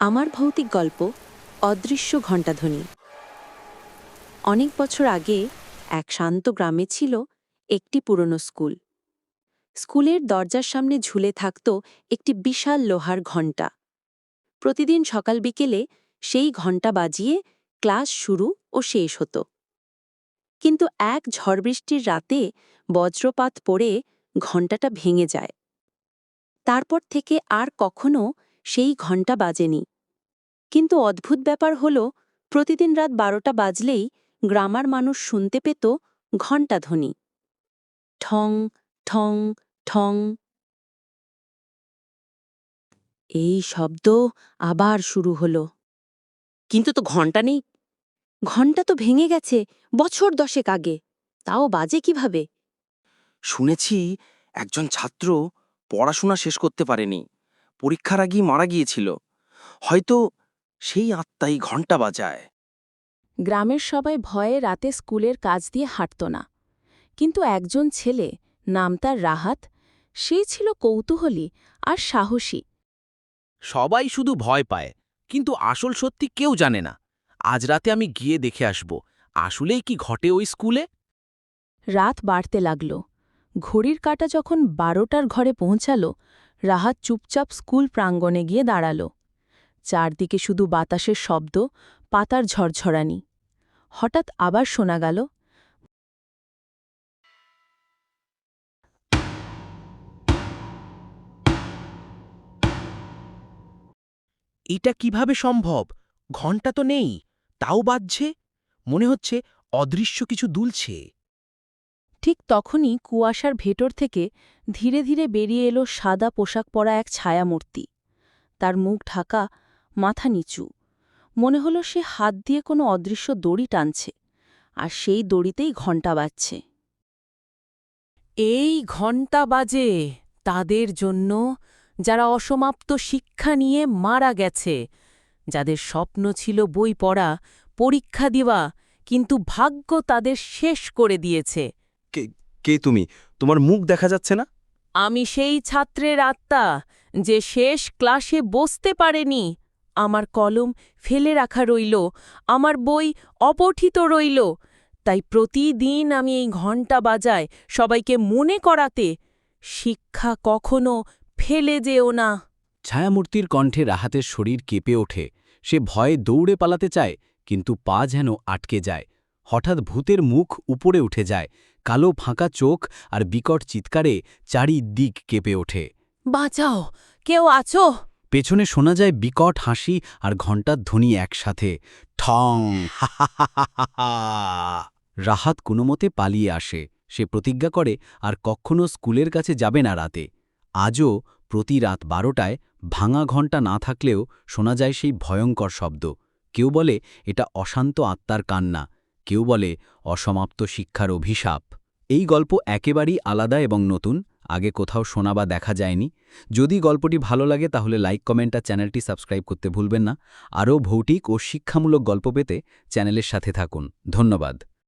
আমার ভৌতিক গল্প, অদৃশ্য ঘণ্টাধ্বনি। অনেক বছর আগে এক শান্ত গ্রামে ছিল একটি পুরনো স্কুল। স্কুলের দরজার সামনে ঝুলে থাকত একটি বিশাল লোহার ঘণ্টা। প্রতিদিন সকাল বিকেলে সেই ঘণ্টা বাজিয়ে ক্লাস শুরু ও শেষ হতো। কিন্তু এক ঝড়বৃষ্টির রাতে বজ্রপাত পড়ে ঘণ্টাটা ভেঙে যায়। তারপর থেকে আর কখনো সেই ঘণ্টা বাজেনি। কিন্তু অদ্ভুত ব্যাপার হল, প্রতিদিন রাত বারোটা বাজলেই গ্রামার মানুষ শুনতে পেত ঘণ্টাধ্বনি ঠং ঠং ঠং। এই শব্দ আবার শুরু হল। কিন্তু তো ঘণ্টা নেই। ঘণ্টা তো ভেঙে গেছে বছর দশেক আগে। তাও বাজে কীভাবে? শুনেছি একজন ছাত্র পড়াশোনা শেষ করতে পারেনি। পরীক্ষার আগেই মারা গিয়েছিল। হয়তো সেই আত্মাই ঘণ্টা বাজায়। গ্রামের সবাই ভয়ে রাতে স্কুলের কাজ দিয়ে হাঁটত না। কিন্তু একজন ছেলে নাম তার রাহাত সে ছিল কৌতূহলী আর সাহসী। সবাই শুধু ভয় পায় কিন্তু আসল সত্যি কেউ জানে না। আজ রাতে আমি গিয়ে দেখে আসব আসলেই কি ঘটে ওই স্কুলে? রাত বাড়তে লাগল। ঘড়ির কাঁটা যখন বারোটার ঘরে পৌঁছাল রাহাত চুপচাপ স্কুল প্রাঙ্গণে গিয়ে দাঁড়াল। চারদিকে শুধু বাতাসের শব্দ, পাতার ঝরঝরানি। হঠাৎ আবার শোনা গেল, এটা কীভাবে সম্ভব? ঘণ্টা তো নেই, তাও বাজছে? মনে হচ্ছে অদৃশ্য কিছু দুলছে। ঠিক তখনই কুয়াশার ভেতর থেকে ধীরে ধীরে বেরিয়ে এলো সাদা পোশাক পরা এক ছায়ামূর্তি। তার মুখ ঢাকা, মাথা নিচু। মনে হলো সে হাত দিয়ে কোনো অদৃশ্য দড়ি টানছে, আর সেই দড়িতেই ঘণ্টা বাজছে। এই ঘণ্টা বাজে তাদের জন্য যারা অসমাপ্ত শিক্ষা নিয়ে মারা গেছে, যাদের স্বপ্ন ছিল বই পড়া, পরীক্ষা দেওয়া, কিন্তু ভাগ্য তাদের শেষ করে দিয়েছে। কে তুমি? তোমার মুখ দেখা যাচ্ছে না? আমি সেই ছাত্রের আত্মা যে শেষ ক্লাসে বসতে পারেনি। আমার কলম ফেলে রাখা রইল আমার বই অপঠিত রইল। তাই প্রতিদিন আমি এই ঘণ্টা বাজায় সবাইকে মনে করাতে শিক্ষা কখনো ফেলে যেও না। ছায়ামূর্তির কণ্ঠে রাহাতের শরীর কেঁপে ওঠে। সে ভয়ে দৌড়ে পালাতে চায় কিন্তু পা যেন আটকে যায়। হঠাৎ ভূতের মুখ উপরে উঠে যায়। কালো ফাঁকা চোখ আর বিকট চিৎকারে চারিদিক কেঁপে ওঠে। বাঁচাও কেউ আছো? পেছনে শোনা যায় বিকট হাসি আর ঘণ্টার ধ্বনি একসাথে। ঠং। রাহাত কোনোমতে পালিয়ে আসে। সে প্রতিজ্ঞা করে আর কখনো স্কুলের কাছে যাবে না রাতে। আজও প্রতি রাত বারোটায় ভাঙা ঘণ্টা না থাকলেও শোনা যায় সেই ভয়ঙ্কর শব্দ। কেউ বলে এটা অশান্ত আত্মার কান্না। কেউ বলে অসমাপ্ত শিক্ষার অভিশাপ। এই গল্প একেবারেই আলাদা এবং নতুন, আগে কোথাও শোনা বা দেখা যায়নি। যদি গল্পটি ভালো লাগে, তাহলে লাইক, কমেন্ট আর চ্যানেলটি সাবস্ক্রাইব করতে ভুলবেন না। আরও ভৌতিক ও শিক্ষামূলক গল্প পেতে চ্যানেলের সাথে থাকুন। ধন্যবাদ।